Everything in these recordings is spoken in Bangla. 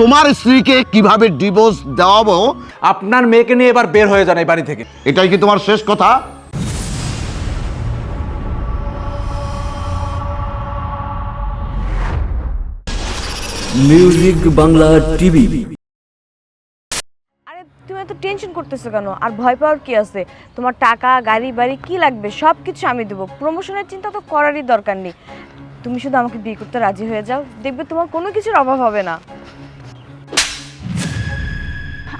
তোমার স্ত্রীকে কীভাবে ডিভোর্স দেওয়াবো? আপনার মেয়েকে নিয়ে এবার বের হয়ে যান এই বাড়ি থেকে। এটাই কি তোমার শেষ কথা? মিউজিক বাংলা টিভি আরে তুমি এত টেনশন করতেছো কেন? আর ভয় পাওয়ার কি আছে? তোমার টাকা গাড়ি বাড়ি কি লাগবে? সব কিছু আমি দেবো। প্রমোশনের চিন্তা তো করারই দরকার নেই। তুমি শুধু আমাকে বিয়ে করতে রাজি হয়ে যাও। দেখবে তোমার কোনো কিছুর অভাব হবে না।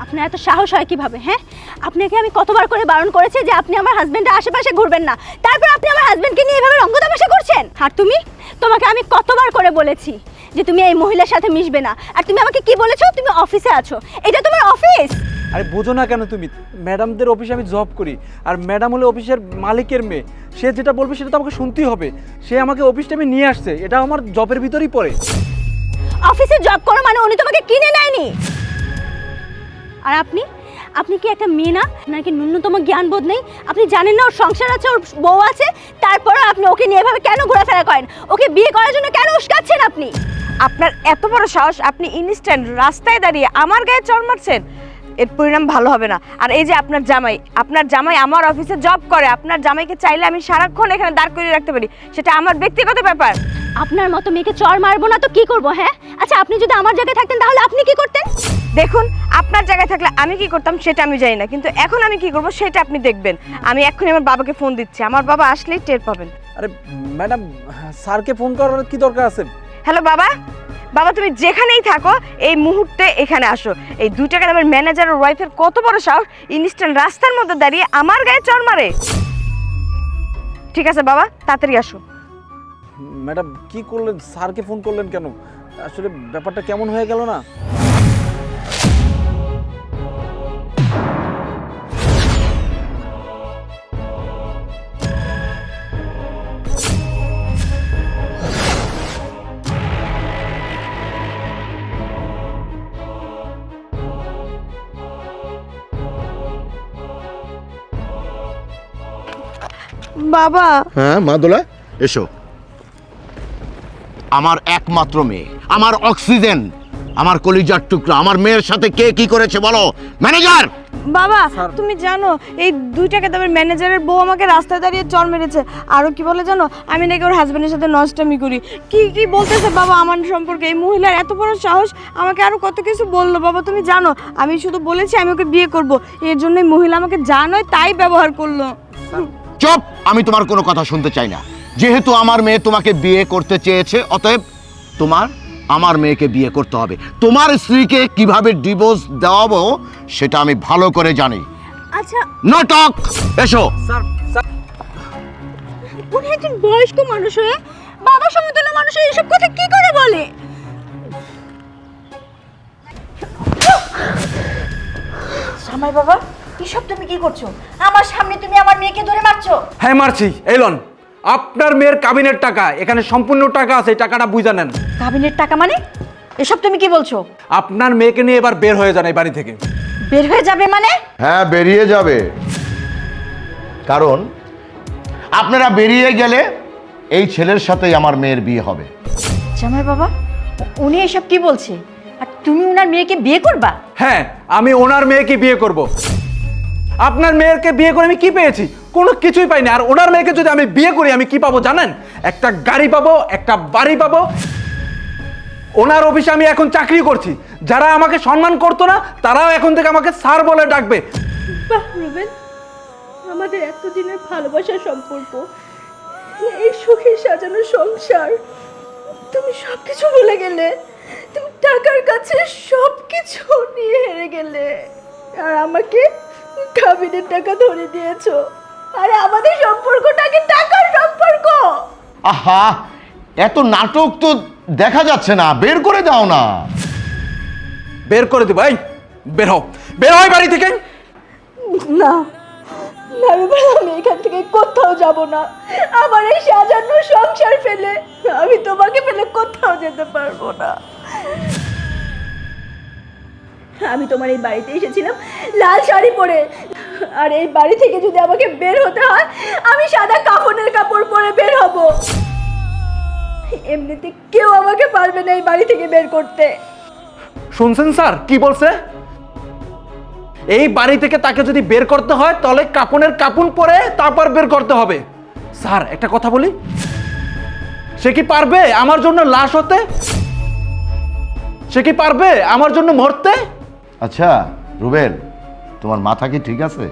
আপনার এত সাহস হয় কীভাবে হ্যাঁ? আপনাকে আমি কতবার করে বারণ করেছি যে আপনি আমার হাজবেন্ডের আশেপাশে ঘুরবেন না। তারপর আপনি আমার হাজবেন্ডকে নিয়ে এভাবে রঙ্গ তামাশা করছেন? আর তুমি? তোমাকে আমি কতবার করে বলেছি যে তুমি এই মহিলার সাথে মিশবে না। আর তুমি আমাকে কি বলেছ? তুমি অফিসে আছো। এটা তোমার অফিস আরে বোঝো না কেন তুমি? ম্যাডামদের অফিসে আমি জব করি। আর ম্যাডাম হলো অফিসের মালিকের মেয়ে। সে যেটা বলবে সেটা তো আমাকে শুনতেই হবে। সে আমাকে অফিস টাইমে নিয়ে আসছে। এটা আমার জবের ভিতরেই পড়ে। অফিসে জব করো মানে উনি তোমাকে কিনে নেয়নি? আর আপনি? আপনি কি একটা মেয়ে না? আপনার কি ন্যূনতম জ্ঞান বোধ নেই? আপনি জানেন না ওর সংসার আছে ওর বউ আছে তারপরে আপনি ওকে নিয়ে এভাবে কেন ঘোরাফেরা করেন? ওকে বিয়ে করার জন্য কেন উস্কাচ্ছেন আপনি? আপনার এত বড় সাহস আপনি ইনস্ট্যান্ট রাস্তায় দাঁড়িয়ে আমার গায়ে চড় মারছেন? এর পরিণাম ভালো হবে না। আর এই যে আপনার জামাই আপনার জামাই আমার অফিসে জব করে আপনার জামাইকে চাইলে আমি সারাক্ষণ এখানে দাঁড় করিয়ে রাখতে পারি। সেটা আমার ব্যক্তিগত ব্যাপার। আপনার মতো মেয়েকে চর মারবো না তো কি করব হ্যাঁ? আচ্ছা আপনি যদি আমার জায়গায় থাকতেন তাহলে আপনি কি করতেন? দেখুন আপনার জায়গায় থাকলে আমি কি করতাম সেটা আমি জানি না কিন্তু এখন আমি কি করব সেটা আপনি দেখবেন। আমি এক্ষুনি আমার বাবাকে ফোন দিচ্ছি আমার বাবা আসলেই টের পাবেন। আরে ম্যাডাম স্যারকে ফোন করার কি দরকার আছে? হ্যালো বাবা? বাবা তুমি যেখানেই থাকো এই মুহূর্তে এখানে আসো। এই দুই টাকা দামের ম্যানেজার ও ওয়াইফের কত বড় সাহস ইনস্ট্যান্ট রাস্তার মধ্যে দাঁড়িয়ে আমার গায়ে চড় মারে। ঠিক আছে বাবা তাড়াতাড়ি আসো। ম্যাডাম কি করলেন? স্যারকে ফোন করলেন কেন? আসলে ব্যাপারটা কেমন হয়ে গেল না? বাবা। হ্যাঁ মাদুলা এসো। আমার একমাত্র মেয়ে আমার অক্সিজেন আমার কলিজার টুকরা আমার মেয়ের সাথে কে কি করেছে বলো? ম্যানেজার! বাবা তুমি জানো এই দুই টাকা দামের ম্যানেজারের বউ আমাকে রাস্তায় দাঁড়িয়ে চর মেরেছে। আরও কি বলে জানো? আমি নাকি ওর হাজবেন্ডের সাথে নষ্টামি করি। কি কি বলতেছে বাবা আমার সম্পর্কে? এই মহিলার এত বড় সাহস আমাকে আরও কত কিছু বলল বাবা তুমি জানো? আমি শুধু বলেছি আমি ওকে বিয়ে করব। এর জন্য মহিলা আমাকে যা নয় তাই ব্যবহার করল। চুপ! আমি তোমার কোনো কথা শুনতে চাই না। যেহেতু আমার মেয়ে তোমাকে বিয়ে করতে চেয়েছে অতএব তোমার আমার মেয়েকে বিয়ে করতে হবে। তোমার স্ত্রীকে কীভাবে ডিভোর্স দেওয়াবো সেটা আমি ভালো করে জানি। আচ্ছা। নাটক এসো। Sir sir. উনি একজন বয়স্ক মানুষ হয়ে? বাবা সমতুল্য মানুষ হয়ে এসব কথা কি করে বলে? জামাই বাবা এসব তুমি কি করছ? আমার সামনে তুমি আমার মেয়েকে ধরে মারছো। হ্যাঁ মারছি। এলন আপনার মেয়ের কাবিনের টাকা এখানে সম্পূর্ণ টাকা আছে এই টাকাটা বুঝা নেন। কাবিনের টাকা মানে? এসব তুমি কি বলছো? আপনার মেয়েকে নিয়ে এবার বের হয়ে যান এই বাড়ি থেকে। বের হয়ে যাবে মানে? হ্যাঁ বেরিয়ে যাবে। কারণ আপনারা বেরিয়ে গেলে এই ছেলের সাথেই আমার মেয়ের বিয়ে হবে। জামাই বাবা উনি এসব কি বলছে? আর তুমি ওনার মেয়েকে বিয়ে করবা? হ্যাঁ আমি ওনার মেয়েকে বিয়ে করব। আপনার মেয়েকে বিয়ে করে আমি কি পেয়েছি? কোনো কিছুই পাইনি। আর ওনার মেয়েকে যদি আমি বিয়ে করি, আমি কি পাবো জানেন? একটা গাড়ি পাবো, একটা বাড়ি পাবো। ওনার অফিসে আমি এখন চাকরি করছি। যারা আমাকে সম্মান করতো না, তারাও এখন থেকে আমাকে স্যার বলে ডাকবে। আমাদের এতদিনের ভালোবাসার সম্পর্ক, এই সুখে সাজানো সংসার, তুমি সব কিছু ভুলে গেলে, তুমি টাকার কাছে সব কিছু নিয়ে হেরে গেলে, আর আমাকে কাবিনের টাকা ধরে দিয়েছ। আরে আমাদের সম্পর্কটাকে টাকার সম্পর্ক। আহা এত নাটক তো দেখা যাচ্ছে না বের করে দাও না। বের করে দেবো এই বের হও বের হয় বাড়ি থেকে। না না রুবেল আমি এখান থেকে কোথাও যাব না। আমার এই সাজানো সংসার ফেলে আমি তোমাকে ফেলে কোথাও যেতে পারব না। আমি তোমার এই বাড়িতে এসেছিলাম, লাল শাড়ি পরে। আর এই বাড়ি থেকে যদি আমাকে বের হতে হয়, আমি সাদা কাফনের কাপড় পরে বের হব। এমনিতে কেউ আমাকে পারবে না এই বাড়ি থেকে বের করতে। শুনছেন স্যার, কি বলছে? এই বাড়ি থেকে তাকে যদি বের করতে হয়, তাহলে কাপনের কাপুন পরে তারপর বের করতে হবে। স্যার, একটা কথা বলি। সে কি পারবে আমার জন্য লাশ হতে? সে কি পারবে আমার জন্য মরতে? আচ্ছা রুবেল তোমার মাথা কি ঠিক আছে?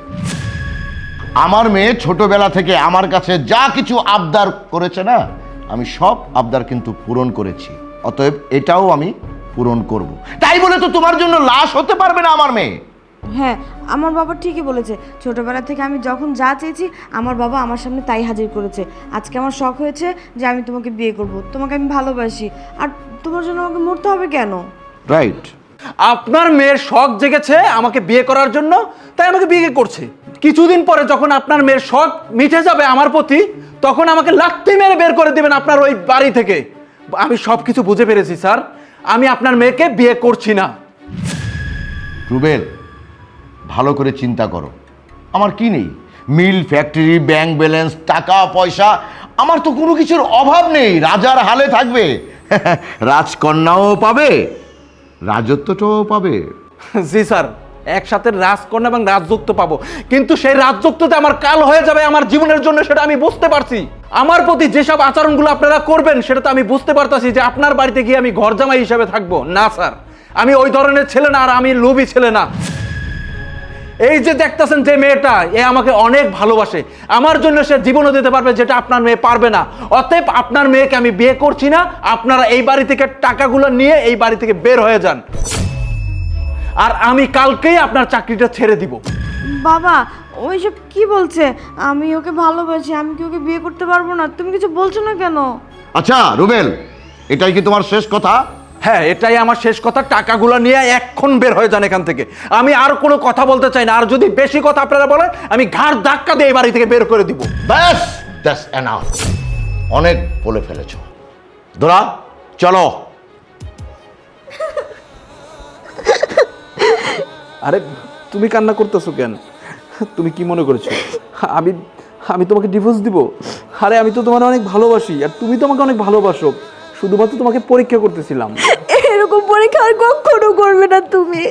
আমার মেয়ে ছোটবেলা থেকে আমার কাছে যা কিছু আবদার করেছে না আমি সব আবদার কিন্তু পূরণ করেছি। অতএব এটাও আমি পূরণ করব। তাই বলে তো তোমার জন্য লাশ হতে পারবে না আমার মেয়ে। হ্যাঁ আমার বাবা ঠিকই বলেছে। ছোটবেলা থেকে আমি যখন যা চেয়েছি আমার বাবা আমার সামনে তাই হাজির করেছে। আজকে আমার শখ হয়েছে যে আমি তোমাকে বিয়ে করব। তোমাকে আমি ভালোবাসি। আর তোমার জন্য আমাকে মরতে হবে কেন? রাইট আপনার মেয়ের শখ জেগেছে আমাকে বিয়ে করার জন্য, তাই আমাকে বিয়ে করছে। কিছুদিন পরে যখন আপনার মেয়ের শখ মিটে যাবে আমার প্রতি, তখন আমাকে লাত্তি মেরে বের করে দিবেন আপনার ওই বাড়ি থেকে। আমি সব কিছু বুঝে পেরেছি স্যার। আমি আপনার মেয়েকে বিয়ে করছি না। রুবেল, ভালো করে চিন্তা করো। আমার কি নেই? মিল, ফ্যাক্টরি, ব্যাংক ব্যালেন্স, টাকা, পয়সা, আমার তো কোনো কিছুর অভাব নেই। রাজার হালে থাকবে। রাজকন্যাও পাবে। রাজত্বটাও পাবে। জি স্যার, একসাথে রাজকন্যা এবং রাজযুক্ত পাবো। কিন্তু সেই রাজযুক্ততে আমার কাল হয়ে যাবে আমার জীবনের জন্য, সেটা আমি বুঝতে পারছি। আমার প্রতি যেসব আচরণগুলো আপনারা করবেন, সেটা তো আমি বুঝতে পারতাছি যে আপনার বাড়িতে গিয়ে আমি ঘর জামাই হিসাবে থাকব। না, স্যার, আমি ওই ধরনের ছেলে না আর আমি লোভী ছেলে না। এই যে দেখতেছেন যে মেয়েটা এ আমাকে অনেক ভালোবাসে। আমার জন্য সে জীবনও দিতে পারবে যেটা আপনার মেয়ে পারবে না। অতএব আপনার মেয়েকে আমি বিয়ে করছি না আপনারা এই বাড়ি থেকে টাকাগুলো নিয়ে এই বাড়ি থেকে বের হয়ে যান। আর আমি কালকেই আপনার চাকরিটা ছেড়ে দিব। বাবা ওইসব কি বলছে? আমি ওকে ভালোবাসি আমি কি ওকে বিয়ে করতে পারব না? তুমি কিছু বলছো না কেন? আচ্ছা রুবেল এটাই কি তোমার শেষ কথা? হ্যাঁ এটাই আমার শেষ কথা। টাকাগুলো নিয়ে এক্ষণ বের হয়ে যান এখান থেকে। আমি আর কোনো কথা বলতে চাই না। আর যদি বেশি কথা আপনারা বলেন আমি ঘাড় ধাক্কা দিয়ে এই বাড়ি থেকে বের করে দিব। ব্যাস দ্যাটস এনাফ অনেক বলে ফেলেছ। দোরা চলো। আরে তুমি কান্না করতেছো কেন? তুমি কি মনে করেছ? আমি আমি তোমাকে ডিভোর্স দিব? আরে আমি তো তোমার অনেক ভালোবাসি। আর তুমি তো আমাকে অনেক ভালোবাসো। শুধুমাত্র তোমাকে পরীক্ষা করতেছিলাম। এরকম পরীক্ষা আর কখনো করবে না তুমি।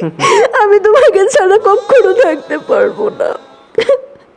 আমি তোমাকে ছাড়া কখনো থাকতে পারব না।